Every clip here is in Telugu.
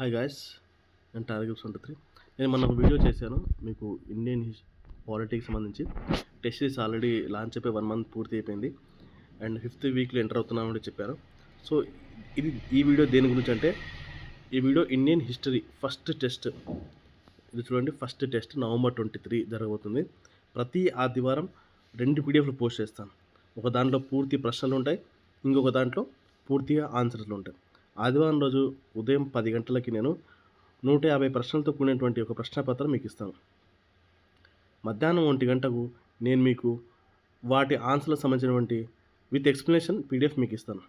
హాయ్ గాయస్ నేను టార్గెట్ ట్వంటీ త్రీ నేను మొన్న ఒక వీడియో చేశాను మీకు ఇండియన్ హిస్ పాలిటిక్స్ సంబంధించి. టెస్ట్ సిరీస్ ఆల్రెడీ లాంచ్ అయిపోయి వన్ మంత్ పూర్తి అయిపోయింది. అండ్ ఫిఫ్త్ వీక్లో ఎంటర్ అవుతున్నామని చెప్పారు. సో ఇది ఈ వీడియో దేని గురించి అంటే ఈ video Indian history first test ఇది చూడండి first test November twenty three జరగబోతుంది. ప్రతి ఆదివారం రెండు పీడిఎఫ్లు పోస్ట్ చేస్తాను. ఒక దాంట్లో పూర్తి ప్రశ్నలు ఉంటాయి ఇంకొక దాంట్లో పూర్తిగా ఆన్సర్లు ఉంటాయి. ఆదివారం రోజు ఉదయం పది గంటలకి నేను నూట యాభై ప్రశ్నలతో కూడినటువంటి ఒక ప్రశ్నపత్రం మీకు ఇస్తాను. మధ్యాహ్నం ఒంటి గంటకు నేను మీకు వాటి ఆన్సర్లకు సంబంధించినటువంటి విత్ ఎక్స్ప్లెనేషన్ పీడిఎఫ్ మీకు ఇస్తాను.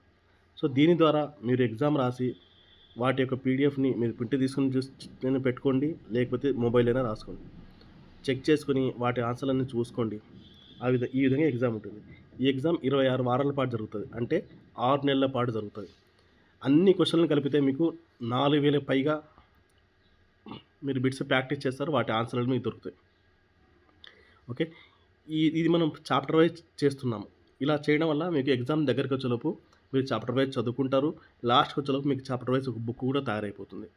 సో దీని ద్వారా మీరు ఎగ్జామ్ రాసి వాటి యొక్క పీడిఎఫ్ని మీరు ప్రింట్ తీసుకుని చూసి నేను పెట్టుకోండి లేకపోతే మొబైల్ అయినా రాసుకోండి. చెక్ చేసుకుని వాటి ఆన్సర్లన్నీ చూసుకోండి. ఆ విధ ఈ విధంగా ఎగ్జామ్ ఉంటుంది. ఈ ఎగ్జామ్ ఇరవై ఆరు వారాల పాటు జరుగుతుంది. అంటే ఆరు నెలల పాటు జరుగుతుంది. అన్ని క్వశ్చన్లు కలిపితే మీకు నాలుగు వేల పైగా మీరు బిట్స్ ప్రాక్టీస్ చేస్తారు వాటి ఆన్సర్లు మీకు దొరుకుతాయి. ఓకే? ఈ ఇది మనం చాప్టర్ వైజ్ చేస్తున్నాము. ఇలా చేయడం వల్ల మీకు ఎగ్జామ్ దగ్గరికి వచ్చేలోపు మీరు చాప్టర్ వైజ్ చదువుకుంటారు లాస్ట్కి వచ్చేలోపు మీకు చాప్టర్ వైజ్ ఒక బుక్ కూడా తయారైపోతుంది.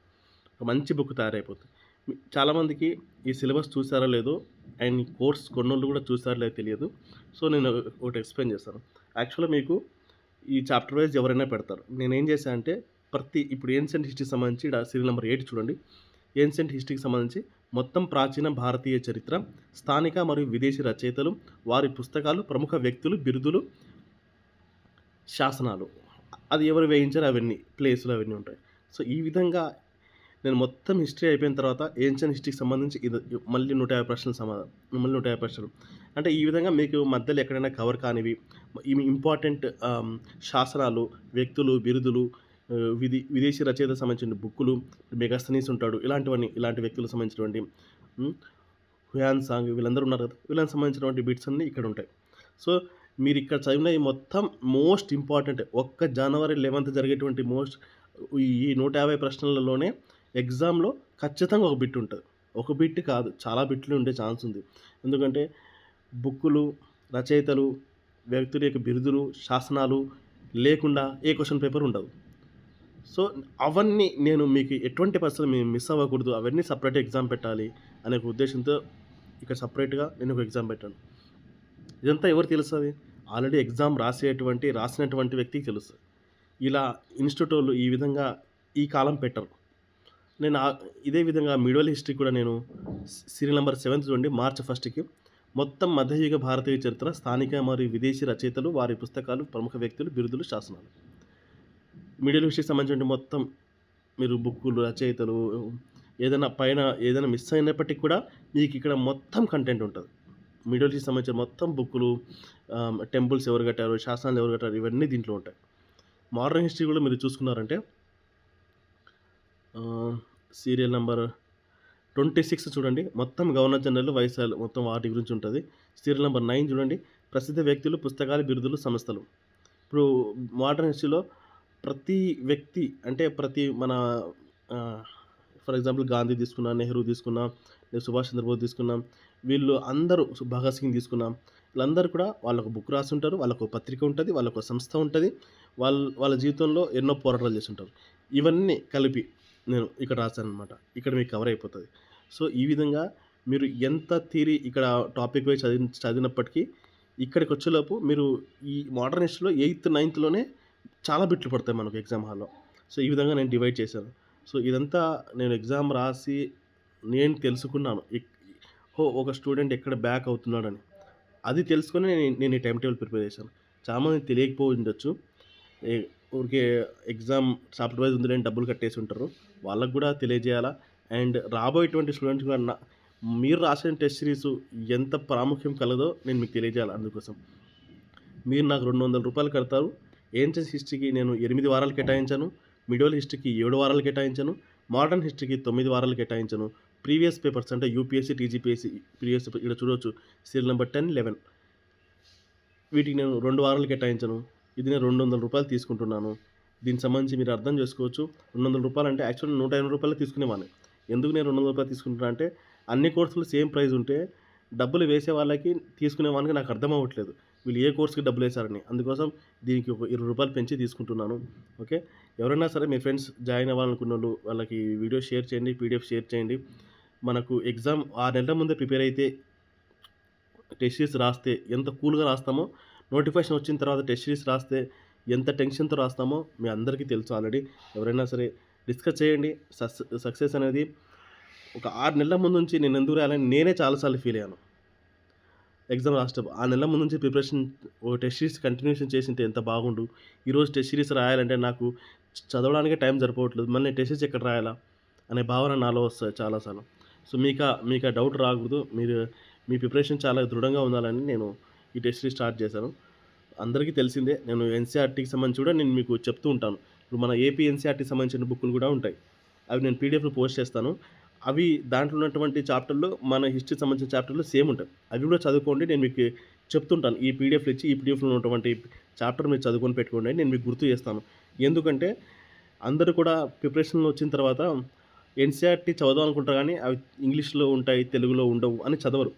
ఒక మంచి బుక్ తయారైపోతుంది. చాలామందికి ఈ సిలబస్ చూసారో లేదో అండ్ ఈ కోర్స్ కొన్నోళ్ళు కూడా చూసారో లేదో తెలియదు. సో నేను ఒకటి ఎక్స్ప్లెయిన్ చేస్తాను. యాక్చువల్గా మీకు ఈ చాప్టర్ వైజ్ ఎవరైనా పెడతారు. నేను ఏం చేశాను అంటే ప్రతి ఇప్పుడు ఏన్షియంట్ హిస్టరీకి సంబంధించి ఇక్కడ సీరియల్ నెంబర్ ఎయిట్ చూడండి. ఏన్షియంట్ హిస్టరీకి సంబంధించి మొత్తం ప్రాచీన భారతీయ చరిత్ర స్థానిక మరియు విదేశీ రచయితలు వారి పుస్తకాలు ప్రముఖ వ్యక్తులు బిరుదులు శాసనాలు. అది ఎవరు వేయించారు అవన్నీ ప్లేసులు అవన్నీ ఉంటాయి. సో ఈ విధంగా నేను మొత్తం హిస్టరీ అయిపోయిన తర్వాత ఏన్షియన్ హిస్టరీకి సంబంధించి ఇది మళ్ళీ నూట యాభై ప్రశ్నలు సమాధానం మళ్ళీ నూట యాభై ప్రశ్నలు. అంటే ఈ విధంగా మీకు మధ్యలో ఎక్కడైనా కవర్ కానివి ఇంపార్టెంట్ శాసనాలు వ్యక్తులు బిరుదులు విది విదేశీ రచయితలకు సంబంధించిన బుక్కులు మెగాస్తనీస్ ఉంటాడు ఇలాంటివన్నీ ఇలాంటి వ్యక్తులకు సంబంధించినటువంటి హుయాన్ సాంగ్ వీళ్ళందరూ ఉన్నారు కదా వీళ్ళకి సంబంధించినటువంటి బిట్స్ అన్నీ ఇక్కడ ఉంటాయి. సో మీరు ఇక్కడ చదివిన ఈ మొత్తం మోస్ట్ ఇంపార్టెంట్ ఒక్క జనవరి లెవెన్త్ జరిగేటువంటి మోస్ట్ ఈ నూట యాభై ప్రశ్నలలోనే ఎగ్జామ్లో ఖచ్చితంగా ఒక బిట్ ఉంటుంది. ఒక బిట్ కాదు చాలా బిట్లు ఉండే ఛాన్స్ ఉంది. ఎందుకంటే బుక్కులు రచయితలు వ్యక్తుల యొక్క బిరుదులు శాసనాలు లేకుండా ఏ క్వశ్చన్ పేపర్ ఉండదు. సో అవన్నీ నేను మీకు ఎటువంటి పరిస్థితులు మేము మిస్ అవ్వకూడదు అవన్నీ సపరేట్ ఎగ్జామ్ పెట్టాలి అనే ఒక ఉద్దేశంతో ఇక్కడ సపరేట్గా నేను ఒక ఎగ్జామ్ పెట్టాను. ఇదంతా ఎవరు తెలుస్తుంది? ఆల్రెడీ ఎగ్జామ్ రాసేటువంటి రాసినటువంటి వ్యక్తికి తెలుస్తుంది. ఇలా ఇన్స్టిట్యూట్ వాళ్ళు ఈ విధంగా ఈ కాలం పెట్టరు. నేను ఇదే విధంగా మిడివల్ హిస్టరీ కూడా నేను సీరియల్ నెంబర్ సెవెంత్ చూడండి మార్చ్ ఫస్ట్కి. మొత్తం మధ్యయుగ భారతీయ చరిత్ర స్థానిక మరియు విదేశీ రచయితలు వారి పుస్తకాలు ప్రముఖ వ్యక్తులు బిరుదులు శాసనాలు. మిడిల్ హిస్టరీకి సంబంధించిన మొత్తం మీరు బుక్కులు రచయితలు ఏదైనా పైన ఏదైనా మిస్ అయినప్పటికీ కూడా మీకు ఇక్కడ మొత్తం కంటెంట్ ఉంటుంది. మిడిల్ హిస్టరీకి సంబంధించిన మొత్తం బుక్కులు టెంపుల్స్ ఎవరు కట్టారు శాసనాలు ఎవరు కట్టారు ఇవన్నీ దీంట్లో ఉంటాయి. మోడర్న్ హిస్టరీ కూడా మీరు చూసుకున్నారంటే సీరియల్ నెంబర్ ట్వంటీ సిక్స్ చూడండి. మొత్తం గవర్నర్ జనరల్ వైసాల్ మొత్తం వాటి గురించి ఉంటుంది. సీరియల్ నెంబర్ నైన్ చూడండి. ప్రసిద్ధ వ్యక్తులు పుస్తకాలు బిరుదులు సంస్థలు. ఇప్పుడు మోడర్న్ హిస్టరీలో ప్రతి వ్యక్తి అంటే ప్రతి మన ఫర్ ఎగ్జాంపుల్ గాంధీ తీసుకున్నా నెహ్రూ తీసుకున్నా సుభాష్ చంద్రబోస్ తీసుకున్నాం వీళ్ళు అందరూ భగత్ సింగ్ తీసుకున్నాం వీళ్ళందరూ కూడా వాళ్ళకు బుక్ రాసి ఉంటారు. వాళ్ళకు పత్రిక ఉంటుంది. వాళ్ళకు సంస్థ ఉంటుంది. వాళ్ళ వాళ్ళ జీవితంలో ఎన్నో పోరాటాలు చేసి ఉంటారు. ఇవన్నీ కలిపి నేను ఇక్కడ రాశాను అనమాట ఇక్కడ మీకు కవర్ అయిపోతుంది. సో ఈ విధంగా మీరు ఎంత థీరీ ఇక్కడ టాపిక్ వైజ్ చదివి చదివినప్పటికీ ఇక్కడికి వచ్చేలోపు మీరు ఈ మోడర్న్ హిస్టరీలో ఎయిత్ నైన్త్లోనే చాలా బిట్లు పడతాయి మనకు ఎగ్జామ్ హాల్లో సో ఈ విధంగా నేను డివైడ్ చేశాను. సో ఇదంతా నేను ఎగ్జామ్ రాసి నేను తెలుసుకున్నాను. హో ఒక స్టూడెంట్ ఎక్కడ బ్యాక్ అవుతున్నాడని. అది తెలుసుకొని నేను నేను ఈ టైం టేబుల్ ప్రిపేర్ చేశాను. చాలామంది తెలియకపోయి ఉండొచ్చు. ఊరికే ఎగ్జామ్ సాఫ్ట్ వైజ్ ఉంది నేను డబ్బులు కట్టేసి ఉంటారు. వాళ్ళకు కూడా తెలియజేయాలా? అండ్ రాబోయేటువంటి స్టూడెంట్స్ కూడా నా- మీరు రాసిన టెస్ట్ సిరీస్ ఎంత ప్రాముఖ్యం కలదో నేను మీకు తెలియజేయాలి అందుకోసం. మీరు నాకు రెండు వందల రూపాయలు కడతారు. ఏన్షియన్స్ హిస్టరీకి నేను ఎనిమిది వారాలు కేటాయించాను. మిడివల్ హిస్టరీకి ఏడు వారాలు కేటాయించాను. మోడర్న్ హిస్టరీకి తొమ్మిది వారాలు కేటాయించాను. ప్రీవియస్ పేపర్స్ అంటే యూపీఎస్సీ టీజీపీఎస్సీ ప్రీవియస్ పేపర్ ఇక్కడ చూడవచ్చు సీరియల్ నెంబర్ టెన్ లెవెన్. వీటికి నేను రెండు వారాలు కేటాయించాను. ఇది నేను రెండు వందల రూపాయలు తీసుకుంటున్నాను. దీనికి సంబంధించి మీరు అర్థం చేసుకోవచ్చు. రెండు వందల రూపాయలు అంటే యాక్చువల్లీ నూట ఎనభై రూపాయలు తీసుకునేవాడిని. ఎందుకు నేను రెండు వందల రూపాయలు తీసుకుంటున్నా అంటే అన్ని కోర్సులు సేమ్ ప్రైస్ ఉంటే డబ్బులు వేసే వాళ్ళకి తీసుకునే వాళ్ళకి నాకు అర్థం అవ్వట్లేదు. వీళ్ళు ఏ కోర్స్కి డబ్బులు వేశారని. అందుకోసం దీనికి ఒక ఇరవై రూపాయలు పెంచి తీసుకుంటున్నాను. ఓకే? ఎవరైనా సరే మీ ఫ్రెండ్స్ జాయిన్ అవ్వాలనుకున్న వాళ్ళు వాళ్ళకి వీడియో షేర్ చేయండి పీడిఎఫ్ షేర్ చేయండి. మనకు ఎగ్జామ్ ఆరు నెలల ముందే ప్రిపేర్ అయితే టెస్ట్ రాస్తే ఎంత కూల్గా రాస్తామో నోటిఫికేషన్ వచ్చిన తర్వాత టెస్ట్ సిరీస్ రాస్తే ఎంత టెన్షన్తో రాస్తామో మీ అందరికీ తెలుసు ఆల్రెడీ. ఎవరైనా సరే డిస్కస్ చేయండి. సక్సెస్ సక్సెస్ అనేది ఒక ఆరు నెలల ముందు నుంచి నేను ఎందుకు రాయాలని నేనే చాలాసార్లు ఫీల్ అయ్యాను. ఎగ్జామ్ రాసేటప్పుడు ఆ నెలల ముందు నుంచి ప్రిపరేషన్ ఓ టెస్ట్ సిరీస్ కంటిన్యూషన్ చేసింటే ఎంత బాగుండు. ఈరోజు టెస్ట్ సిరీస్ రాయాలంటే నాకు చదవడానికే టైం సరిపోవట్లేదు. మళ్ళీ టెస్ట్ సిరీస్ ఎక్కడ రాయాలా అనే భావన నాలో వస్తుంది చాలాసార్లు. సో మీకు మీకు ఆ డౌట్ రాకూడదు. మీరు మీ ప్రిపరేషన్ చాలా దృఢంగా ఉండాలని నేను ఈ టెస్ట్ స్టార్ట్ చేశాను. అందరికీ తెలిసిందే నేను ఎన్సీఆర్టీకి సంబంధించి కూడా నేను మీకు చెప్తూ ఉంటాను. ఇప్పుడు మన ఏపీ ఎన్సీఆర్టీకి సంబంధించిన బుక్కులు కూడా ఉంటాయి. అవి నేను పీడిఎఫ్లో పోస్ట్ చేస్తాను. అవి దాంట్లో ఉన్నటువంటి చాప్టర్లో మన హిస్టరీ సంబంధించిన చాప్టర్లు సేమ్ ఉంటాయి. అవి కూడా చదువుకోండి నేను మీకు చెప్తుంటాను. ఈ పీడిఎఫ్లు ఇచ్చి ఈ పీడిఎఫ్లో ఉన్నటువంటి చాప్టర్ మీరు చదువుకొని పెట్టుకోండి నేను మీకు గుర్తు చేస్తాను. ఎందుకంటే అందరూ కూడా ప్రిపరేషన్లో వచ్చిన తర్వాత ఎన్సీఆర్టీ చదవాలనుకుంటారు కానీ అవి ఇంగ్లీష్లో ఉంటాయి తెలుగులో ఉండవు అని చదవరు.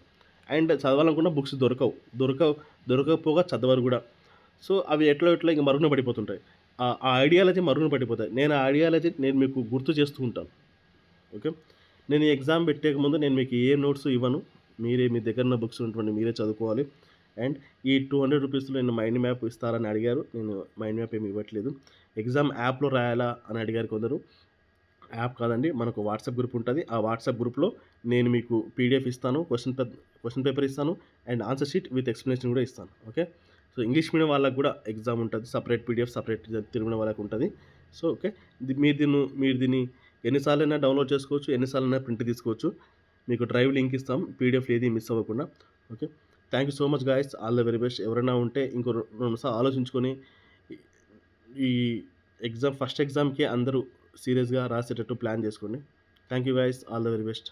అండ్ చదవాలనుకున్న బుక్స్ దొరకవు. దొరకవు దొరకకపోగా చదవరు కూడా. సో అవి ఎట్లా ఎట్లా ఇంక మరుగున పడిపోతుంటాయి. ఆ ఐడియాలజీ మరుగున పడిపోతాయి. నేను ఆ ఐడియాలజీ నేను మీకు గుర్తు చేస్తూ ఉంటాను. ఓకే? నేను ఈ ఎగ్జామ్ పెట్టేక ముందు నేను మీకు ఏ నోట్స్ ఇవ్వను. మీరే మీ దగ్గర ఉన్న బుక్స్ ఉన్నటువంటి మీరే చదువుకోవాలి. అండ్ ఈ టూ హండ్రెడ్ రూపీస్లో నేను మైండ్ మ్యాప్ ఇస్తారని అడిగారు. నేను మైండ్ మ్యాప్ ఏమి ఇవ్వట్లేదు. ఎగ్జామ్ యాప్లో రాయాలా అని అడిగారు కొందరు. యాప్ కాదండి మనకు వాట్సాప్ గ్రూప్ ఉంటుంది. ఆ వాట్సాప్ గ్రూప్లో నేను మీకు పీడిఎఫ్ ఇస్తాను క్వశ్చన్ క్వశ్చన్ పేపర్ ఇస్తాను and answer sheet with explanation కూడా ఇస్తాను ఓకే సో ఇంగ్లీష్ మీడియం వాళ్ళకి కూడా ఎగ్జామ్ ఉంటుంది సపరేట్ పీడిఎఫ్ సపరేట్ తెలుగు వాళ్ళకి ఉంటుంది. సో ఓకే ది- మీరు దీన్ని మీరు దీన్ని ఎన్నిసార్లైనా డౌన్లోడ్ చేసుకోవచ్చు ఎన్నిసార్లైనా ప్రింట్ తీసుకోవచ్చు. మీకు డ్రైవ్ లింక్ ఇస్తాం పీడిఎఫ్ ఏది మిస్ అవ్వకుండా okay thank you so much guys all the very best ఎవరైనా ఉంటే ఇంకో రెండు సార్లు ఆలోచించుకొని ఈ- ఈ ఎగ్జామ్ ఫస్ట్ ఎగ్జామ్కి అందరూ సీరియస్గా రాసేటట్టు ప్లాన్ చేసుకోండి. Thank you guys all the very best